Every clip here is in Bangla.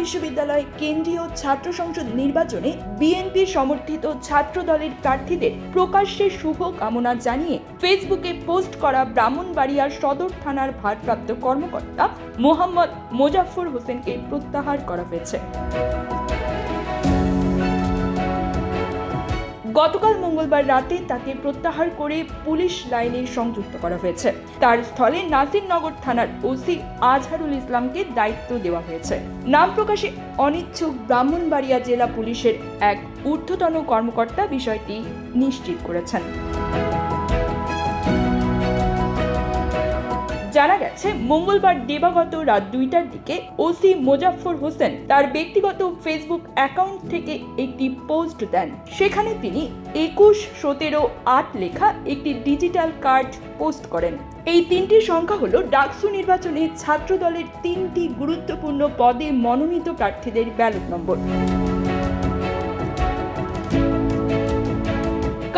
বিশ্ববিদ্যালয় কেন্দ্রীয় ছাত্র সংসদ নির্বাচনে বিএনপি সমর্থিত ছাত্র দলের প্রার্থীদের প্রকাশ্যে শুভ কামনা জানিয়ে ফেসবুকে পোস্ট করা ব্রাহ্মণবাড়িয়ার সদর থানার ভারপ্রাপ্ত কর্মকর্তা মোহাম্মদ মোজাফর হোসেনকে প্রত্যাহার করা হয়েছে। গতকাল মঙ্গলবার রাতে তাকে প্রত্যাহার করে পুলিশ লাইনে সংযুক্ত করা হয়েছে। তার স্থলে নাসিরনগর থানার ওসি আজহারুল ইসলামকে দায়িত্ব দেওয়া হয়েছে। নাম প্রকাশে অনিচ্ছুক ব্রাহ্মণবাড়িয়া জেলা পুলিশের এক ঊর্ধ্বতন কর্মকর্তা বিষয়টি নিশ্চিত করেছেন। জানা গেছে, মঙ্গলবার দিবাগত রাত দুইটার দিকে ওসি মোজাফফর হোসেন তার ব্যক্তিগত ফেসবুক অ্যাকাউন্ট থেকে একটি পোস্ট দেন। সেখানে তিনি একুশ সতেরো আট লেখা একটি ডিজিটাল কার্ড পোস্ট করেন। এই তিনটি সংখ্যা হল ডাকসু নির্বাচনে ছাত্র দলের তিনটি গুরুত্বপূর্ণ পদে মনোনীত প্রার্থীদের ব্যালট নম্বর।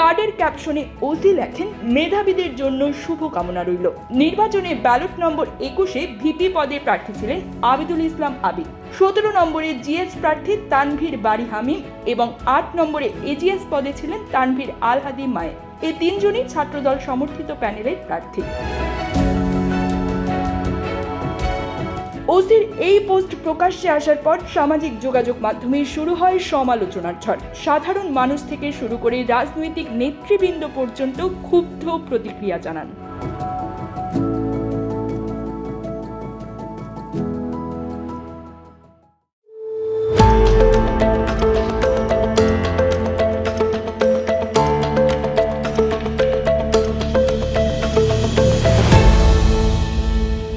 কার্ডের ক্যাপশনে ওসি লেখেন, মেধাবীদের জন্য শুভকামনা রইল। নির্বাচনে ব্যালট নম্বর একুশে ভিপি পদে প্রার্থী ছিলেন আবিদুল ইসলাম আবিদ। সতেরো নম্বরে জিএস প্রার্থী তানভীর বাড়ি হামিম এবং আট নম্বরে এজিএস পদে ছিলেন তানভীর আলহাদি মায়ে এই তিনজনই ছাত্রদল সমর্থিত প্যানেলের প্রার্থী। ওসির এই পোস্ট প্রকাশ্যে আসার পর সামাজিক যোগাযোগ মাধ্যমে শুরু হয় সমালোচনার ঝড় সাধারণ মানুষ থেকে শুরু করে রাজনৈতিক নেতৃবৃন্দ পর্যন্ত ক্ষুব্ধ প্রতিক্রিয়া জানান।